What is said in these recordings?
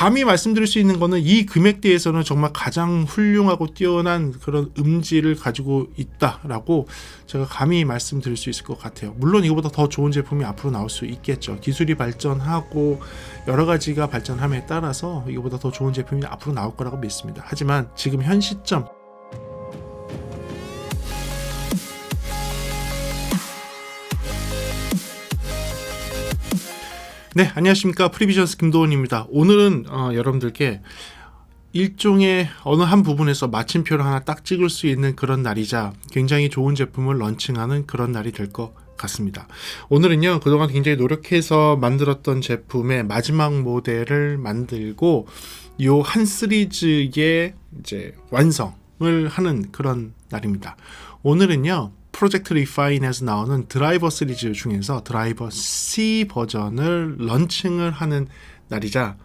감히 말씀드릴 수 있는 거는 이 금액대에서는 정말 가장 훌륭하고 뛰어난 그런 음질을 가지고 있다라고 제가 감히 말씀드릴 수 있을 것 같아요. 물론 이거보다 더 좋은 제품이 앞으로 나올 수 있겠죠. 기술이 발전하고 여러 가지가 발전함에 따라서 이거보다 더 좋은 제품이 앞으로 나올 거라고 믿습니다. 하지만 지금 현 시점 네, 안녕하십니까. 프리비전스 김도원입니다. 오늘은 어, 여러분들께 일종의 어느 한 부분에서 마침표를 하나 딱 찍을 수 있는 그런 날이자 굉장히 좋은 제품을 런칭하는 그런 날이 될 것 같습니다. 오늘은요, 그동안 굉장히 노력해서 만들었던 제품의 마지막 모델을 만들고 요 한 시리즈의 이제 완성을 하는 그런 날입니다. 오늘은요, 프로젝트 리파인에서 나오는 드라이버 시리즈 중에서 드라이버 C 버전을 런칭을 하는 날이자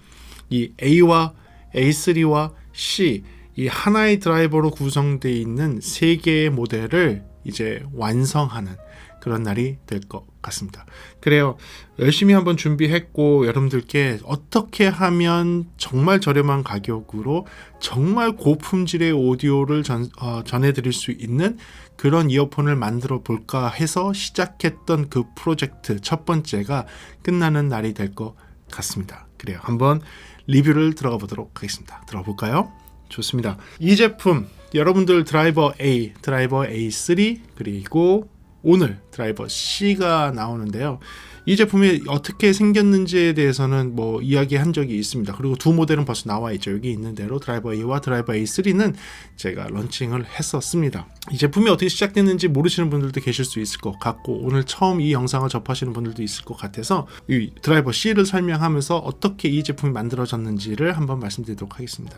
이 A와 A3와 C 이 하나의 드라이버로 구성되어 있는 세 개의 모델을 이제 완성하는 그런 날이 될 것 같습니다. 그래요. 열심히 한번 준비했고 여러분들께 어떻게 하면 정말 저렴한 가격으로 정말 고품질의 오디오를 전, 어, 전해드릴 수 있는 그런 이어폰을 만들어 볼까 해서 시작했던 그 프로젝트 첫 번째가 끝나는 날이 될 것 같습니다. 그래요. 한번 리뷰를 들어가 보도록 하겠습니다. 들어가 볼까요? 좋습니다. 이 제품 여러분들 드라이버 A, 드라이버 A3 그리고 오늘 드라이버 C가 나오는데요. 이 제품이 어떻게 생겼는지에 대해서는 뭐 이야기한 적이 있습니다. 그리고 두 모델은 벌써 나와 있죠. 여기 있는 대로 드라이버 A와 드라이버 A3는 제가 런칭을 했었습니다. 이 제품이 어떻게 시작됐는지 모르시는 분들도 계실 수 있을 것 같고 오늘 처음 이 영상을 접하시는 분들도 있을 것 같아서 이 드라이버 C를 설명하면서 어떻게 이 제품이 만들어졌는지를 한번 말씀드리도록 하겠습니다.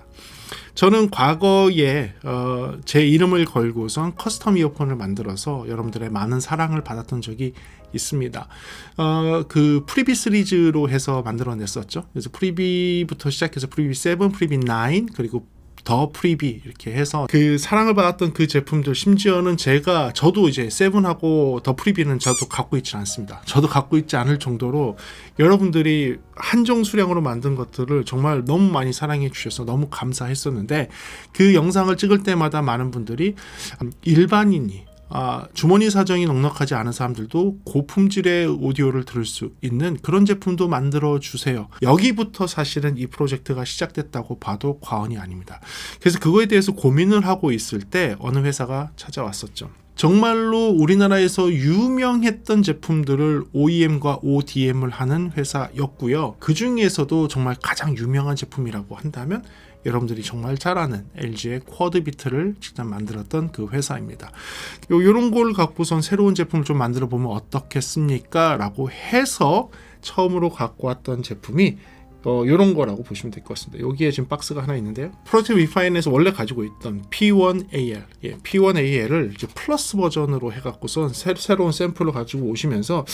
저는 과거에 어, 제 이름을 걸고선 커스텀 이어폰을 만들어서 여러분들의 많은 사랑을 받았던 적이 있습니다. 어, 그 프리비 시리즈로 해서 만들어냈었죠. 그래서 프리비부터 시작해서 프리비 7, 프리비 9 그리고 더 프리비 이렇게 해서 그 사랑을 받았던 그 제품들 심지어는 제가 저도 이제 세븐하고 더 프리비는 저도 갖고 있지 않습니다. 저도 갖고 있지 않을 정도로 여러분들이 한정 수량으로 만든 것들을 정말 너무 많이 사랑해 주셔서 너무 감사했었는데 그 영상을 찍을 때마다 많은 분들이 일반인이 아, 주머니 사정이 넉넉하지 않은 사람들도 고품질의 오디오를 들을 수 있는 그런 제품도 만들어 주세요. 여기부터 사실은 이 프로젝트가 시작됐다고 봐도 과언이 아닙니다. 그래서 그거에 대해서 고민을 하고 있을 때 어느 회사가 찾아왔었죠. 정말로 우리나라에서 유명했던 제품들을 OEM과 ODM을 하는 회사였고요. 그 중에서도 정말 가장 유명한 제품이라고 한다면 여러분들이 정말 잘 아는 LG의 쿼드 비트를 직접 만들었던 그 회사입니다. 요, 요런 걸 갖고선 새로운 제품을 좀 만들어 보면 어떻겠습니까? 라고 해서 처음으로 갖고 왔던 제품이 어, 이런 거라고 보시면 될 것 같습니다. 여기에 지금 박스가 하나 있는데요. 프로젝트 리파인에서 원래 가지고 있던 P1AL, 예, P1AL을 이제 플러스 버전으로 해갖고선 새, 새로운 샘플을 가지고 오시면서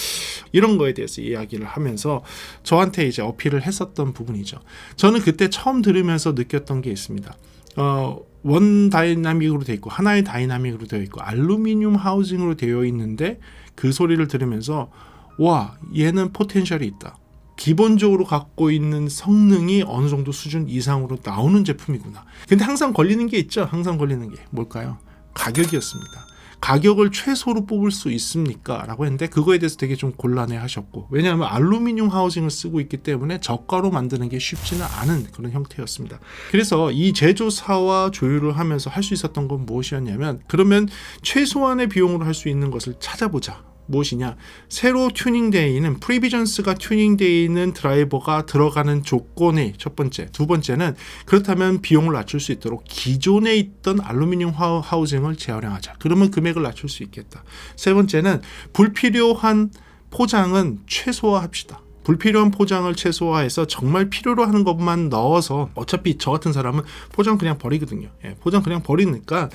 이런 거에 대해서 이야기를 하면서 저한테 이제 어필을 했었던 부분이죠. 저는 그때 처음 들으면서 느꼈던 게 있습니다. 어, 원 다이나믹으로 되어 있고 하나의 다이나믹으로 되어 있고 알루미늄 하우징으로 되어 있는데 그 소리를 들으면서 와 얘는 포텐셜이 있다. 기본적으로 갖고 있는 성능이 어느 정도 수준 이상으로 나오는 제품이구나. 근데 항상 걸리는 게 있죠. 항상 걸리는 게 뭘까요? 가격이었습니다. 가격을 최소로 뽑을 수 있습니까? 라고 했는데 그거에 대해서 되게 좀 곤란해 하셨고 왜냐하면 알루미늄 하우징을 쓰고 있기 때문에 저가로 만드는 게 쉽지는 않은 그런 형태였습니다. 그래서 이 제조사와 조율을 하면서 할 수 있었던 건 무엇이었냐면 그러면 최소한의 비용으로 할 수 있는 것을 찾아보자. 무엇이냐? 새로 튜닝되어 있는 프리비전스가 튜닝되어 있는 드라이버가 들어가는 조건이 첫 번째, 두 번째는 그렇다면 비용을 낮출 수 있도록 기존에 있던 알루미늄 하우징을 재활용하자. 그러면 금액을 낮출 수 있겠다. 세 번째는 불필요한 포장은 최소화합시다. 불필요한 포장을 최소화해서 정말 필요로 하는 것만 넣어서 어차피 저 같은 사람은 포장 그냥 버리거든요. 예, 포장 그냥 버리니까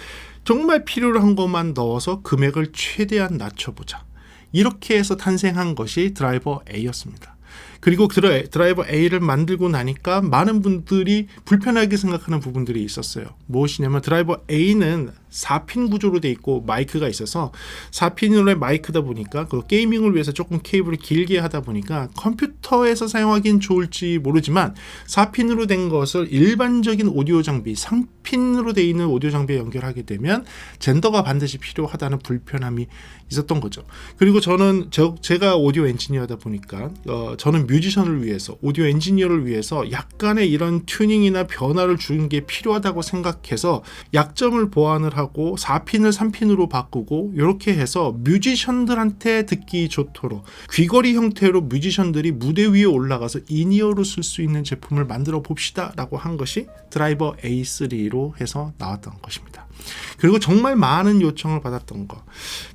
정말 필요로 한 것만 넣어서 금액을 최대한 낮춰보자. 이렇게 해서 탄생한 것이 드라이버 A였습니다. 그리고 드라- 드라이버 A를 만들고 나니까 많은 분들이 불편하게 생각하는 부분들이 있었어요. 무엇이냐면 드라이버 A는 4핀 구조로 돼 있고 마이크가 있어서 4핀으로의 마이크다 보니까 그 게이밍을 위해서 조금 케이블을 길게 하다 보니까 컴퓨터에서 사용하기엔 좋을지 모르지만 4핀으로 된 것을 일반적인 오디오 장비, 상핀으로 돼 있는 오디오 장비에 연결하게 되면 젠더가 반드시 필요하다는 불편함이 있었던 거죠. 그리고 저는 저, 제가 오디오 엔지니어다 보니까 어, 저는 뮤지션을 위해서 오디오 엔지니어를 위해서 약간의 이런 튜닝이나 변화를 주는 게 필요하다고 생각해서 약점을 보완을 하고 4핀을 3핀으로 바꾸고 이렇게 해서 뮤지션들한테 듣기 좋도록 귀걸이 형태로 뮤지션들이 무대 위에 올라가서 인이어로 쓸 수 있는 제품을 만들어 봅시다 라고 한 것이 드라이버 A3로 해서 나왔던 것입니다. 그리고 정말 많은 요청을 받았던 거.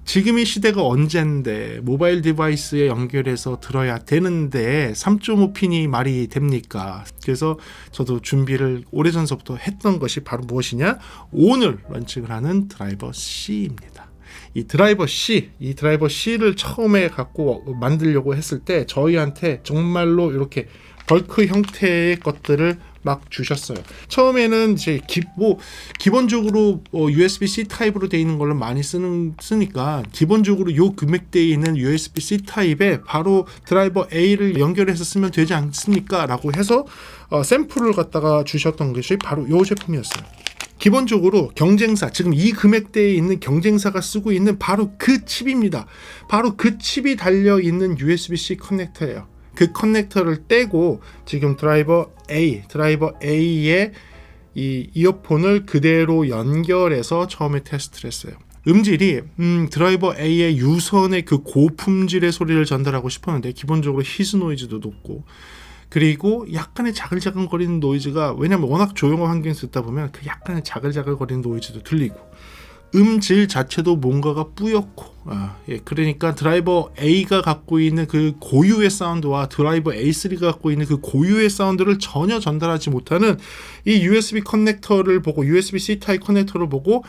지금 이 시대가 언젠데 모바일 디바이스에 연결해서 들어야 되는데 3.5 핀이 말이 됩니까? 그래서 저도 준비를 오래전서부터 했던 것이 바로 무엇이냐? 오늘 런칭을 하는 드라이버 C입니다. 이 드라이버 C, 이 드라이버 C를 처음에 갖고 만들려고 했을 때 저희한테 정말로 이렇게 벌크 형태의 것들을 막 주셨어요. 처음에는 이제 기, 뭐 기본적으로 어, USB-C 타입으로 되어 있는 걸로 많이 쓰는 쓰니까 기본적으로 요 금액대에 있는 USB-C 타입에 바로 드라이버 A를 연결해서 쓰면 되지 않습니까?라고 해서 어, 샘플을 갖다가 주셨던 것이 바로 요 제품이었어요. 기본적으로 경쟁사 지금 이 금액대에 있는 경쟁사가 쓰고 있는 바로 그 칩입니다. 바로 그 칩이 달려 있는 USB-C 커넥터예요. 그 커넥터를 떼고 지금 드라이버 A, 드라이버 A의 이 이어폰을 그대로 연결해서 처음에 테스트를 했어요. 음질이 음, 드라이버 A의 유선의 그 고품질의 소리를 전달하고 싶었는데 기본적으로 히즈 노이즈도 높고 그리고 약간의 자글자글거리는 노이즈가 왜냐면 워낙 조용한 환경에서 듣다 보면 그 약간의 자글자글거리는 노이즈도 들리고 음질 자체도 뭔가가 뿌옇고 아, 예, 그러니까 드라이버 A가 갖고 있는 그 고유의 사운드와 드라이버 A3가 갖고 있는 그 고유의 사운드를 전혀 전달하지 못하는 이 USB 커넥터를 보고 USB-C 타입 커넥터를 보고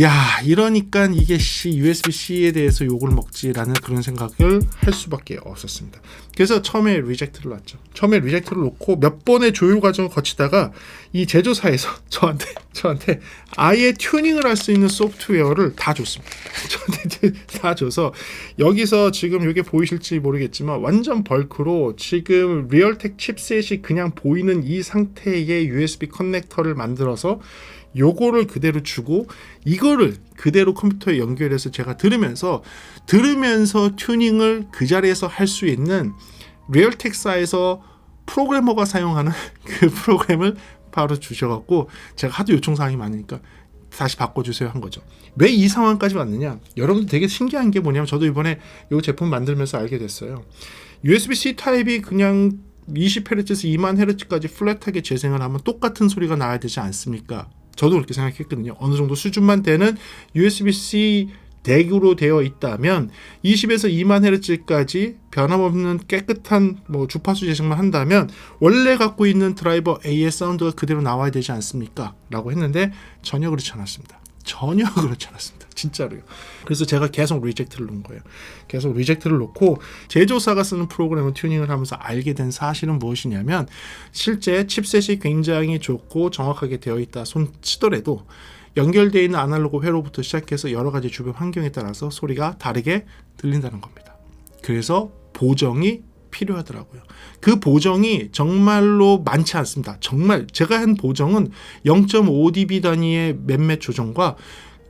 야 이러니까 이게 씨 USB-C에 대해서 욕을 먹지라는 그런 생각을 할 수밖에 없었습니다. 그래서 처음에 리젝트를 놨죠. 처음에 리젝트를 놓고 몇 번의 조율 과정을 거치다가 이 제조사에서 저한테 저한테 아예 튜닝을 할 수 있는 소프트웨어를 다 줬습니다. 저한테 다 줘서 여기서 지금 이게 보이실지 모르겠지만 완전 벌크로 지금 리얼텍 칩셋이 그냥 보이는 이 상태의 USB 커넥터를 만들어서 요거를 그대로 주고 이거를 그대로 컴퓨터에 연결해서 제가 들으면서 들으면서 튜닝을 그 자리에서 할 수 있는 리얼텍사에서 프로그래머가 사용하는 그 프로그램을 바로 주셔갖고 제가 하도 요청 사항이 많으니까 다시 바꿔주세요 한 거죠. 왜 이 상황까지 왔느냐? 여러분들 되게 신기한 게 뭐냐면 저도 이번에 이 제품 만들면서 알게 됐어요. USB-C 타입이 그냥 20Hz에서 2만 Hz까지 플랫하게 재생을 하면 똑같은 소리가 나야 되지 않습니까? 저도 그렇게 생각했거든요. 어느 정도 수준만 되는 USB-C 덱으로 되어 있다면 20에서 2만 헤르츠까지 변함없는 깨끗한 뭐 주파수 재생만 한다면 원래 갖고 있는 드라이버 A의 사운드가 그대로 나와야 되지 않습니까? 라고 했는데 전혀 그렇지 않았습니다. 전혀 그렇지 않았습니다. 진짜로요. 그래서 제가 계속 리젝트를 놓은 거예요. 계속 리젝트를 놓고 제조사가 쓰는 프로그램을 튜닝을 하면서 알게 된 사실은 무엇이냐면 실제 칩셋이 굉장히 좋고 정확하게 되어 있다 손 치더라도 연결되어 있는 아날로그 회로부터 시작해서 여러 가지 주변 환경에 따라서 소리가 다르게 들린다는 겁니다. 그래서 보정이 필요하더라고요. 그 보정이 정말로 많지 않습니다. 정말 제가 한 보정은 0.5dB 단위의 몇몇 조정과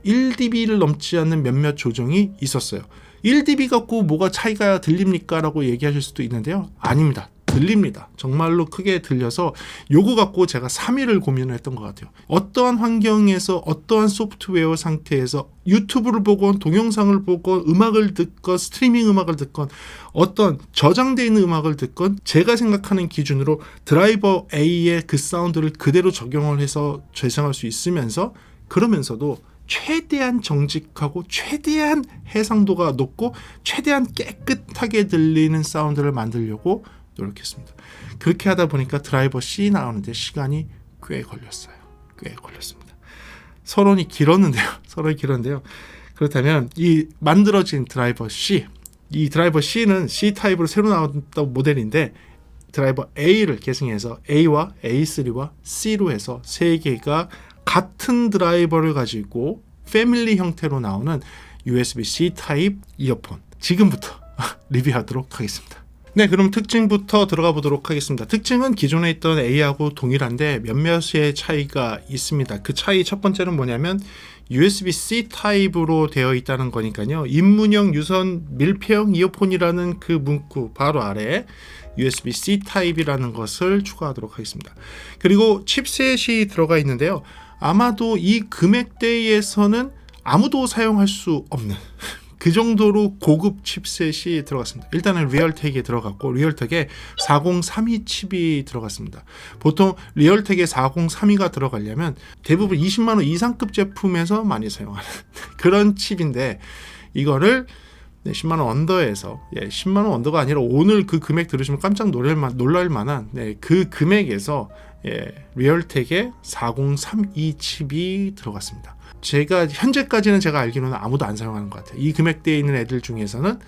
1dB를 넘지 않는 몇몇 조정이 있었어요. 1dB 갖고 뭐가 차이가 들립니까? 라고 얘기하실 수도 있는데요. 아닙니다. 들립니다. 정말로 크게 들려서 요거 갖고 제가 3일을 고민을 했던 것 같아요. 어떠한 환경에서 어떠한 소프트웨어 상태에서 유튜브를 보건 동영상을 보건 음악을 듣건 스트리밍 음악을 듣건 어떤 저장되어 있는 음악을 듣건 제가 생각하는 기준으로 드라이버 A의 그 사운드를 그대로 적용을 해서 재생할 수 있으면서 그러면서도 최대한 정직하고 최대한 해상도가 높고 최대한 깨끗하게 들리는 사운드를 만들려고 노력했습니다. 그렇게 하다 보니까 드라이버 C 나오는데 시간이 꽤 걸렸어요. 꽤 걸렸습니다. 서론이 길었는데요. 서론이 길었는데요. 그렇다면 이 만들어진 드라이버 C 이 드라이버 C는 C 타입으로 새로 나왔던 모델인데 드라이버 A를 계승해서 A와 A3와 C로 해서 세 개가 같은 드라이버를 가지고 패밀리 형태로 나오는 USB-C 타입 이어폰 지금부터 리뷰하도록 하겠습니다. 네, 그럼 특징부터 들어가 보도록 하겠습니다. 특징은 기존에 있던 A하고 동일한데 몇몇의 차이가 있습니다. 그 차이 첫 번째는 뭐냐면 USB-C 타입으로 되어 있다는 거니까요. 입문형 유선 밀폐형 이어폰이라는 그 문구 바로 아래 USB-C 타입이라는 것을 추가하도록 하겠습니다. 그리고 칩셋이 들어가 있는데요. 아마도 이 금액대에서는 아무도 사용할 수 없는 그 정도로 고급 칩셋이 들어갔습니다. 일단은 리얼텍에 들어갔고 리얼텍에 4032 칩이 들어갔습니다. 보통 리얼텍에 4032가 들어가려면 대부분 20만 원 이상급 제품에서 많이 사용하는 그런 칩인데 이거를 네, 10만 원 언더에서 예, 10만 원 언더가 아니라 오늘 그 금액 들으시면 깜짝 놀랄, 만, 놀랄 만한 네, 그 금액에서 예, 리얼텍의 4032 칩이 들어갔습니다. 제가 현재까지는 제가 알기로는 아무도 안 사용하는 것 같아요. 이 금액대에 있는 애들 중에서는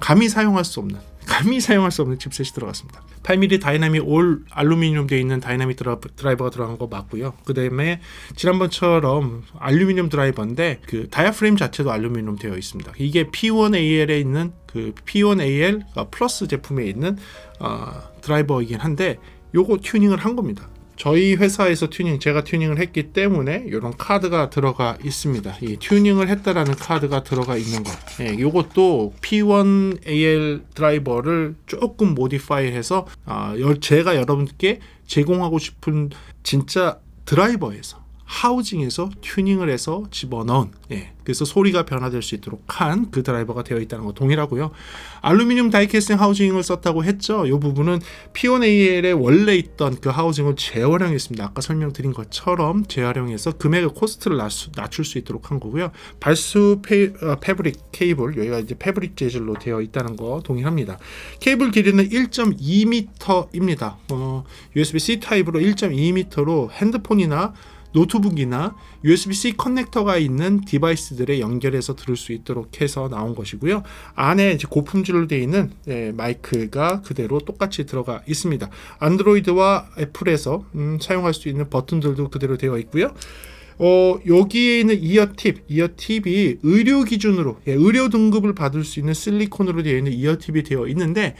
감히 사용할 수 없는 감히 사용할 수 없는 칩셋이 들어갔습니다. 8mm 다이나믹 올 알루미늄 되어 있는 다이나믹 드라이버가 들어간 거 맞고요. 그 다음에 지난번처럼 알루미늄 드라이버인데 그 다이아프레임 자체도 알루미늄 되어 있습니다. 이게 P1AL에 있는 그 P1AL 플러스 제품에 있는 어, 드라이버이긴 한데 요거 튜닝을 한 겁니다. 저희 회사에서 튜닝 제가 튜닝을 했기 때문에 이런 카드가 들어가 있습니다. 이 튜닝을 했다라는 카드가 들어가 있는 거. 예, 이것도 P1AL 드라이버를 조금 모디파이해서 아, 제가 여러분께 제공하고 싶은 진짜 드라이버에서 하우징에서 튜닝을 해서 집어넣은 예, 그래서 소리가 변화될 수 있도록 한 그 드라이버가 되어 있다는 거 동일하고요. 알루미늄 다이캐스팅 하우징을 썼다고 했죠. 이 부분은 P1AL에 원래 있던 그 하우징을 재활용했습니다. 아까 설명드린 것처럼 재활용해서 금액의 코스트를 낮출 수 있도록 한 거고요. 발수 페, 어, 패브릭 케이블 여기가 이제 패브릭 재질로 되어 있다는 거 동일합니다. 케이블 길이는 1.2m입니다. 어, USB-C 타입으로 1.2m로 핸드폰이나 노트북이나 USB-C 커넥터가 있는 디바이스들에 연결해서 들을 수 있도록 해서 나온 것이고요. 안에 이제 고품질로 되어 있는 예, 마이크가 그대로 똑같이 들어가 있습니다. 안드로이드와 애플에서 음, 사용할 수 있는 버튼들도 그대로 되어 있고요. 어, 여기에 있는 이어팁, 이어팁이 의료 기준으로, 예, 의료 등급을 받을 수 있는 실리콘으로 되어 있는 이어팁이 되어 있는데,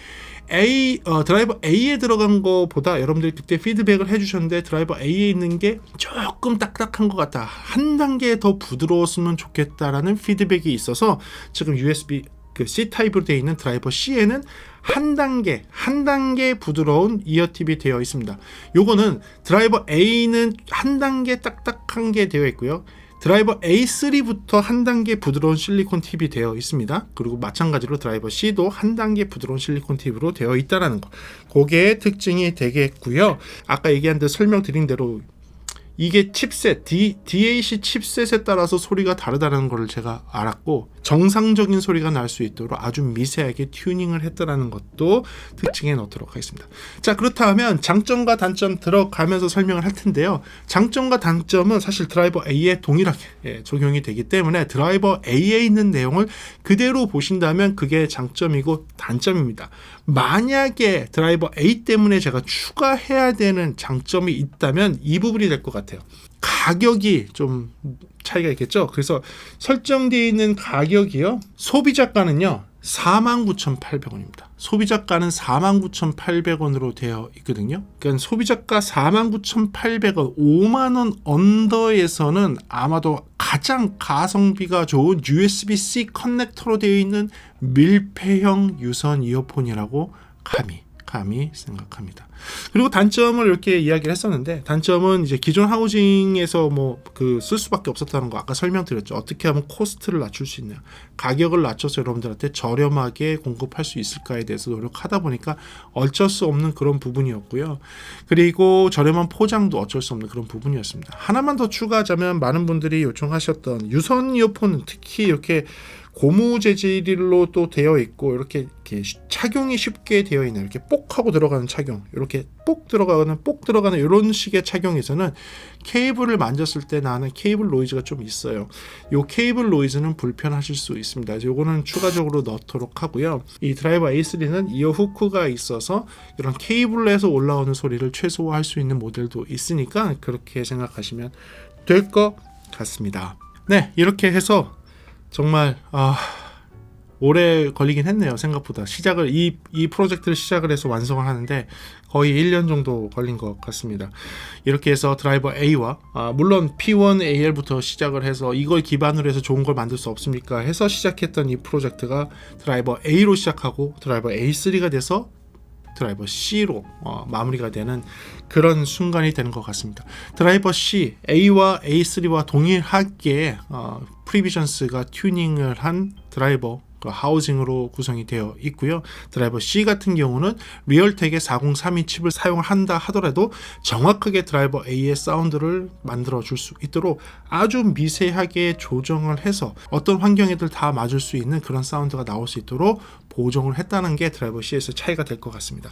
A, 어, 드라이버 A에 들어간 거보다 여러분들이 그때 피드백을 해주셨는데, 드라이버 A에 있는 게 조금 딱딱한 것 같다. 한 단계 더 부드러웠으면 좋겠다라는 피드백이 있어서, 지금 USB 그 C 타입으로 되어 있는 드라이버 C에는 한 단계 한 단계 부드러운 이어 팁이 되어 있습니다. 요거는 드라이버 A는 한 단계 딱딱한 게 되어 있고요. 드라이버 A3부터 한 단계 부드러운 실리콘 팁이 되어 있습니다. 그리고 마찬가지로 드라이버 C도 한 단계 부드러운 실리콘 팁으로 되어 있다라는 거. 그게 특징이 되겠고요. 아까 얘기한 데 설명드린 대로 이게 칩셋 D, DAC 칩셋에 따라서 소리가 다르다는 것을 제가 알았고 정상적인 소리가 날 수 있도록 아주 미세하게 튜닝을 했다라는 것도 특징에 넣도록 하겠습니다. 자 그렇다면 장점과 단점 들어가면서 설명을 할 텐데요. 장점과 단점은 사실 드라이버 A에 동일하게 예, 적용이 되기 때문에 드라이버 A에 있는 내용을 그대로 보신다면 그게 장점이고 단점입니다. 만약에 드라이버 A 때문에 제가 추가해야 되는 장점이 있다면 이 부분이 될 것 같아요. 가격이 좀 차이가 있겠죠. 그래서 설정되어 있는 가격이요. 소비자가는요. 49,800원입니다. 소비자가는 49,800원으로 되어 있거든요. 그러니까 소비자가 49,800원, 5만 원 언더에서는 아마도 가장 가성비가 좋은 USB-C 커넥터로 되어 있는 밀폐형 유선 이어폰이라고 감히 감히 생각합니다. 그리고 단점을 이렇게 이야기를 했었는데 단점은 이제 기존 하우징에서 뭐 그 쓸 수밖에 없었다는 거 아까 설명드렸죠. 어떻게 하면 코스트를 낮출 수 있냐, 가격을 낮춰서 여러분들한테 저렴하게 공급할 수 있을까에 대해서 노력하다 보니까 어쩔 수 없는 그런 부분이었고요. 그리고 저렴한 포장도 어쩔 수 없는 그런 부분이었습니다. 하나만 더 추가하자면 많은 분들이 요청하셨던 유선 이어폰 특히 이렇게 고무 재질로 또 되어 있고 이렇게, 이렇게 착용이 쉽게 되어 있는 이렇게 뽁 하고 들어가는 착용 이렇게 뽁 들어가는 뽁 들어가는 이런 식의 착용에서는 케이블을 만졌을 때 나는 케이블 노이즈가 좀 있어요. 이 케이블 노이즈는 불편하실 수 있습니다. 요거는 추가적으로 넣도록 하고요. 이 드라이버 A3는 이어 후크가 있어서 이런 케이블에서 올라오는 소리를 최소화할 수 있는 모델도 있으니까 그렇게 생각하시면 될 것 같습니다. 네, 이렇게 해서 정말 아 오래 걸리긴 했네요 생각보다. 시작을 이, 이 프로젝트를 시작을 해서 완성을 하는데 거의 1년 정도 걸린 것 같습니다. 이렇게 해서 드라이버 A와 아, 물론 P1AL부터 시작을 해서 이걸 기반으로 해서 좋은 걸 만들 수 없습니까? 해서 시작했던 이 프로젝트가 드라이버 A로 시작하고 드라이버 A3가 돼서 드라이버 C로 어, 마무리가 되는 그런 순간이 되는 것 같습니다. 드라이버 C, A와 A3와 동일하게 어, 프리비전스가 튜닝을 한 드라이버 그 하우징으로 구성이 되어 있고요. 드라이버 C 같은 경우는 리얼텍의 4032 칩을 사용한다 하더라도 정확하게 드라이버 A의 사운드를 만들어 줄 수 있도록 아주 미세하게 조정을 해서 어떤 환경에들 다 맞을 수 있는 그런 사운드가 나올 수 있도록 보정을 했다는 게 드라이버 C에서 차이가 될 것 같습니다.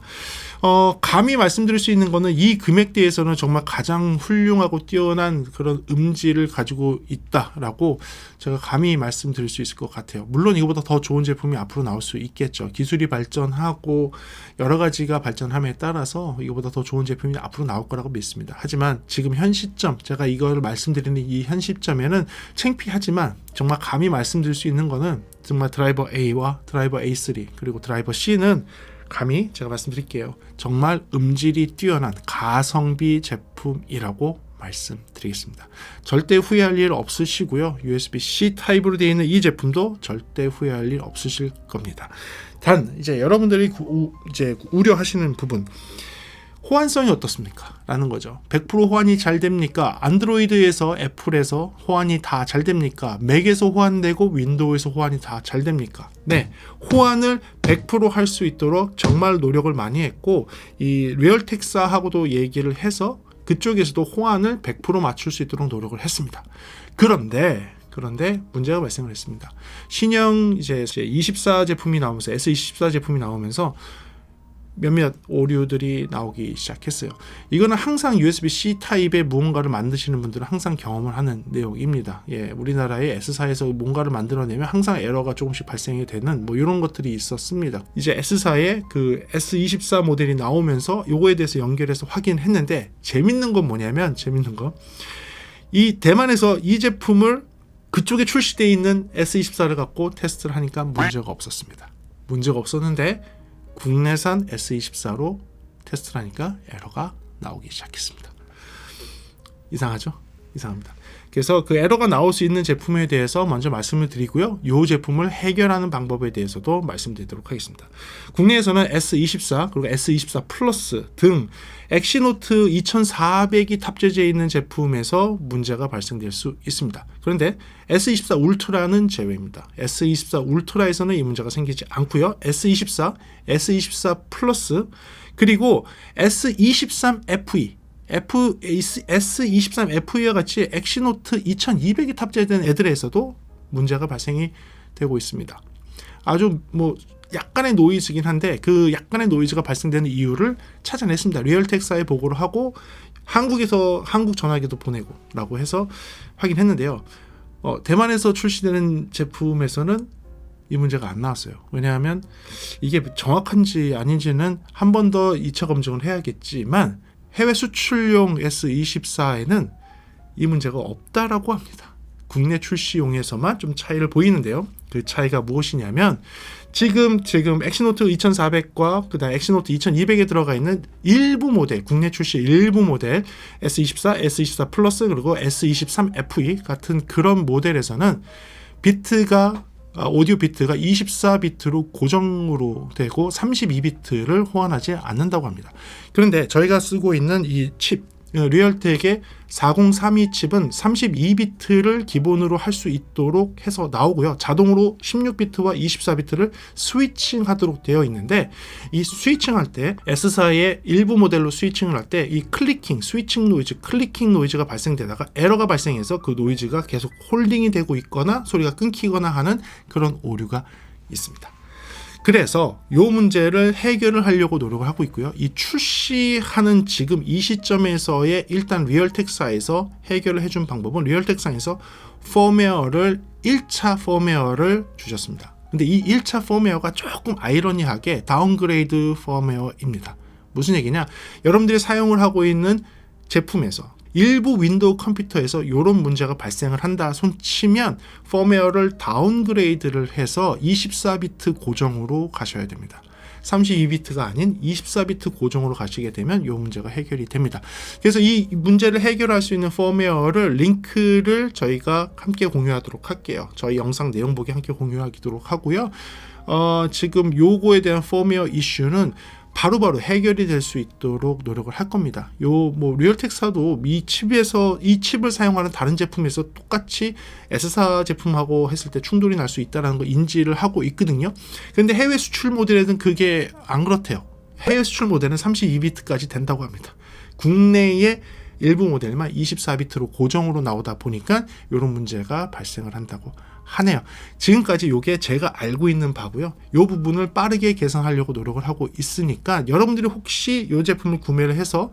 어, 감히 말씀드릴 수 있는 거는 이 금액대에서는 정말 가장 훌륭하고 뛰어난 그런 음질을 가지고 있다라고 제가 감히 말씀드릴 수 있을 것 같아요. 물론 이거보다 더 좋은 제품이 앞으로 나올 수 있겠죠. 기술이 발전하고 여러 가지가 발전함에 따라서 이거보다 더 좋은 제품이 앞으로 나올 거라고 믿습니다. 하지만 지금 현 시점 제가 이걸 말씀드리는 이 현 시점에는 창피하지만 정말 감히 말씀드릴 수 있는 거는 정말 드라이버 A와 드라이버 A3 그리고 드라이버 C는 감히 제가 말씀드릴게요. 정말 음질이 뛰어난 가성비 제품이라고 말씀드리겠습니다. 절대 후회할 일 없으시고요. USB-C 타입으로 되어 있는 이 제품도 절대 후회할 일 없으실 겁니다. 단 이제 여러분들이 우, 이제 우려하시는 부분 호환성이 어떻습니까? 라는 거죠. 100% 호환이 잘 됩니까? 안드로이드에서 애플에서 호환이 다 잘 됩니까? 맥에서 호환되고 윈도우에서 호환이 다 잘 됩니까? 네. 호환을 100%할 수 있도록 정말 노력을 많이 했고 이 리얼텍사하고도 얘기를 해서 그쪽에서도 호환을 100% 맞출 수 있도록 노력을 했습니다. 그런데 그런데 문제가 발생을 했습니다. 신형 이제 24 제품이 나오면서 S24 제품이 나오면서 몇몇 오류들이 나오기 시작했어요. 이거는 항상 USB-C 타입의 무언가를 만드시는 분들은 항상 경험을 하는 내용입니다. 예, 우리나라의 S사에서 뭔가를 만들어내면 항상 에러가 조금씩 발생이 되는 뭐 이런 것들이 있었습니다. 이제 S사의 그 S24 모델이 나오면서 요거에 대해서 연결해서 확인했는데 재밌는 건 뭐냐면 재밌는 거. 이 대만에서 이 제품을 그쪽에 출시되어 있는 S24를 갖고 테스트를 하니까 문제가 없었습니다. 문제가 없었는데 국내산 S24로 테스트를 하니까 에러가 나오기 시작했습니다. 이상하죠? 이상합니다. 그래서 그 에러가 나올 수 있는 제품에 대해서 먼저 말씀을 드리고요. 이 제품을 해결하는 방법에 대해서도 말씀드리도록 하겠습니다. 국내에서는 S24 그리고 S24 플러스 등 엑시노트 2400이 탑재되어 있는 제품에서 문제가 발생될 수 있습니다. 그런데 S24 울트라는 제외입니다. S24 울트라에서는 이 문제가 생기지 않고요. S24, S24 플러스 그리고 S23FE S23F와 같이 엑시노트 2200이 탑재된 애들에서도 문제가 발생이 되고 있습니다. 아주 뭐 약간의 노이즈긴 한데 그 약간의 노이즈가 발생되는 이유를 찾아냈습니다. 리얼텍사에 보고를 하고 한국에서 한국 전화기도 보내고라고 해서 확인했는데요. 어, 대만에서 출시되는 제품에서는 이 문제가 안 나왔어요. 왜냐하면 이게 정확한지 아닌지는 한 번 더 2차 검증을 해야겠지만 해외 수출용 S24에는 이 문제가 없다라고 합니다. 국내 출시용에서만 좀 차이를 보이는데요. 그 차이가 무엇이냐면 지금 지금 엑시노트 2400과 그다음 엑시노트 2200에 들어가 있는 일부 모델 국내 출시 일부 모델 S24, S24 플러스 그리고 S23 FE 같은 그런 모델에서는 비트가 아, 오디오 비트가 24비트로 고정으로 되고 32비트를 호환하지 않는다고 합니다. 그런데 저희가 쓰고 있는 이 칩, 어, 리얼텍의 4032 칩은 32비트를 기본으로 할 수 있도록 해서 나오고요. 자동으로 16비트와 24비트를 스위칭하도록 되어 있는데 이 스위칭할 때 S사의 일부 모델로 스위칭을 할 때 이 클리킹, 스위칭 노이즈, 클리킹 노이즈가 발생되다가 에러가 발생해서 그 노이즈가 계속 홀딩이 되고 있거나 소리가 끊기거나 하는 그런 오류가 있습니다. 그래서 이 문제를 해결을 하려고 노력을 하고 있고요. 이 출시하는 지금 이 시점에서의 일단 리얼텍사에서 해결을 해준 방법은 리얼텍사에서 펌웨어를 1차 펌웨어를 주셨습니다. 근데 이 1차 펌웨어가 조금 아이러니하게 다운그레이드 펌웨어입니다. 무슨 얘기냐? 여러분들이 사용을 하고 있는 제품에서 일부 윈도우 컴퓨터에서 이런 문제가 발생을 한다 손치면 펌웨어를 다운그레이드를 해서 24비트 고정으로 가셔야 됩니다. 32비트가 아닌 24비트 고정으로 가시게 되면 이 문제가 해결이 됩니다. 그래서 이 문제를 해결할 수 있는 펌웨어를 링크를 저희가 함께 공유하도록 할게요. 저희 영상 내용 보기 함께 공유하도록 하고요. 어, 지금 요거에 대한 펌웨어 이슈는 바로바로 해결이 될 수 있도록 노력을 할 겁니다. 요 뭐 리얼텍사도 이 칩에서 이 칩을 사용하는 다른 제품에서 똑같이 S사 제품하고 했을 때 충돌이 날 수 있다라는 거 인지를 하고 있거든요. 근데 해외 수출 모델에는 그게 안 그렇대요. 해외 수출 모델은 32비트까지 된다고 합니다. 국내에 일부 모델만 24비트로 고정으로 나오다 보니까 이런 문제가 발생을 한다고 하네요. 지금까지 이게 제가 알고 있는 바고요. 이 부분을 빠르게 개선하려고 노력을 하고 있으니까 여러분들이 혹시 이 제품을 구매를 해서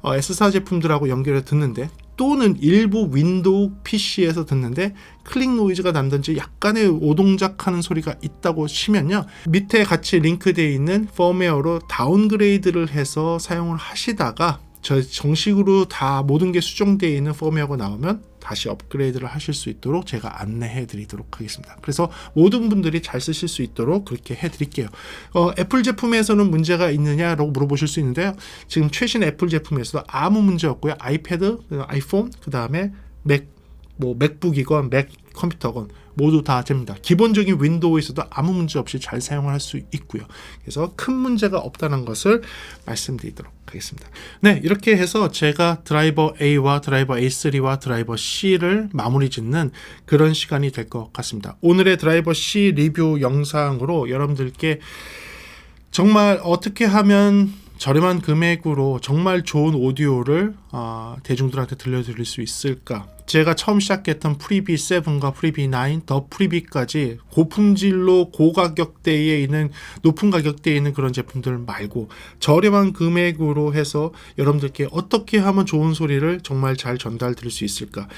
어, S사 제품들하고 연결해 듣는데 또는 일부 윈도우 PC에서 듣는데 클릭 노이즈가 난든지 약간의 오동작하는 소리가 있다고 치면요 밑에 같이 링크되어 있는 펌웨어로 다운그레이드를 해서 사용을 하시다가 저 정식으로 다 모든 게 수정되어 있는 펌웨어가 나오면 다시 업그레이드를 하실 수 있도록 제가 안내해 드리도록 하겠습니다. 그래서 모든 분들이 잘 쓰실 수 있도록 그렇게 해 드릴게요. 어, 애플 제품에서는 문제가 있느냐라고 물어보실 수 있는데요. 지금 최신 애플 제품에서도 아무 문제 없고요. 아이패드, 아이폰, 그 다음에 맥, 뭐 맥북이건 맥 컴퓨터건 모두 다 됩니다. 기본적인 윈도우에서도 아무 문제 없이 잘 사용을 할 수 있고요. 그래서 큰 문제가 없다는 것을 말씀드리도록 하겠습니다. 네, 이렇게 해서 제가 드라이버 A와 드라이버 A3와 드라이버 C를 마무리 짓는 그런 시간이 될 것 같습니다. 오늘의 드라이버 C 리뷰 영상으로 여러분들께 정말 어떻게 하면 저렴한 금액으로 정말 좋은 오디오를 어, 대중들한테 들려드릴 수 있을까? 제가 처음 시작했던 프리비 7과 프리비 9, 더 프리비까지 고품질로 고가격대에 있는 높은 가격대에 있는 그런 제품들 말고 저렴한 금액으로 해서 여러분들께 어떻게 하면 좋은 소리를 정말 잘 전달 드릴 수 있을까?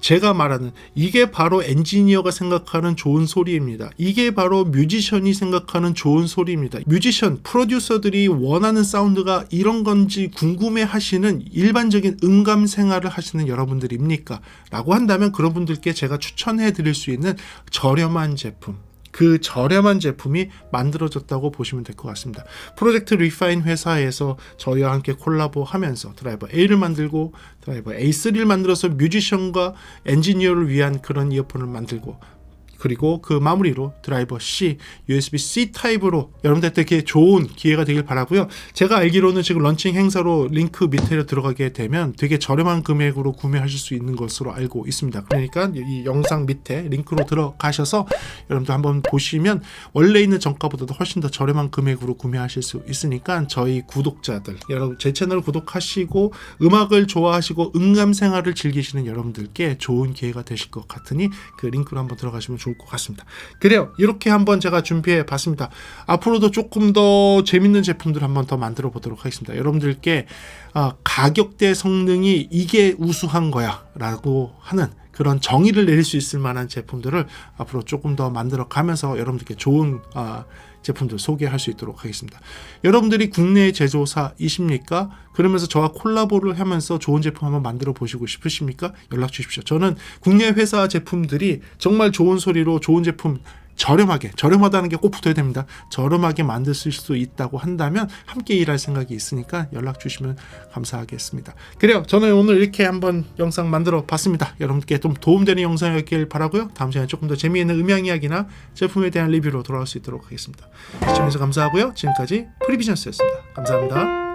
제가 말하는 이게 바로 엔지니어가 생각하는 좋은 소리입니다. 이게 바로 뮤지션이 생각하는 좋은 소리입니다. 뮤지션, 프로듀서들이 원하는 사운드가 이런 건지 궁금해 하시는 일반적인 음감 생활을 하시는 여러분들입니까? 라고 한다면 그런 분들께 제가 추천해 드릴 수 있는 저렴한 제품. 그 저렴한 제품이 만들어졌다고 보시면 될 것 같습니다. 프로젝트 리파인 회사에서 저희와 함께 콜라보 하면서 드라이버 A를 만들고 드라이버 A3를 만들어서 뮤지션과 엔지니어를 위한 그런 이어폰을 만들고 그리고 그 마무리로 드라이버 C, USB-C 타입으로 여러분들께 좋은 기회가 되길 바라고요. 제가 알기로는 지금 런칭 행사로 링크 밑에 들어가게 되면 되게 저렴한 금액으로 구매하실 수 있는 것으로 알고 있습니다. 그러니까 이 영상 밑에 링크로 들어가셔서 여러분들 한번 보시면 원래 있는 정가보다도 훨씬 더 저렴한 금액으로 구매하실 수 있으니까 저희 구독자들 여러분 제 채널 구독하시고 음악을 좋아하시고 음감 생활을 즐기시는 여러분들께 좋은 기회가 되실 것 같으니 그 링크로 한번 들어가시면 좋을 것 같습니다. 그래요. 이렇게 한번 제가 준비해 봤습니다. 앞으로도 조금 더 재밌는 제품들 한번 더 만들어 보도록 하겠습니다. 여러분들께 아, 가격대 성능이 이게 우수한 거야 라고 하는 그런 정의를 내릴 수 있을 만한 제품들을 앞으로 조금 더 만들어 가면서 여러분들께 좋은 아, 제품들 소개할 수 있도록 하겠습니다. 여러분들이 국내 제조사이십니까? 그러면서 저와 콜라보를 하면서 좋은 제품 한번 만들어 보시고 싶으십니까? 연락 주십시오. 저는 국내 회사 제품들이 정말 좋은 소리로 좋은 제품 저렴하게 저렴하다는 게 꼭 붙어야 됩니다. 저렴하게 만들 수 있다고 한다면 함께 일할 생각이 있으니까 연락 주시면 감사하겠습니다. 그래요. 저는 오늘 이렇게 한번 영상 만들어 봤습니다. 여러분께 좀 도움되는 영상이었길 바라고요. 다음 시간에 조금 더 재미있는 음향 이야기나 제품에 대한 리뷰로 돌아올 수 있도록 하겠습니다. 시청해주셔서 감사하고요. 지금까지 프리비전스였습니다. 감사합니다.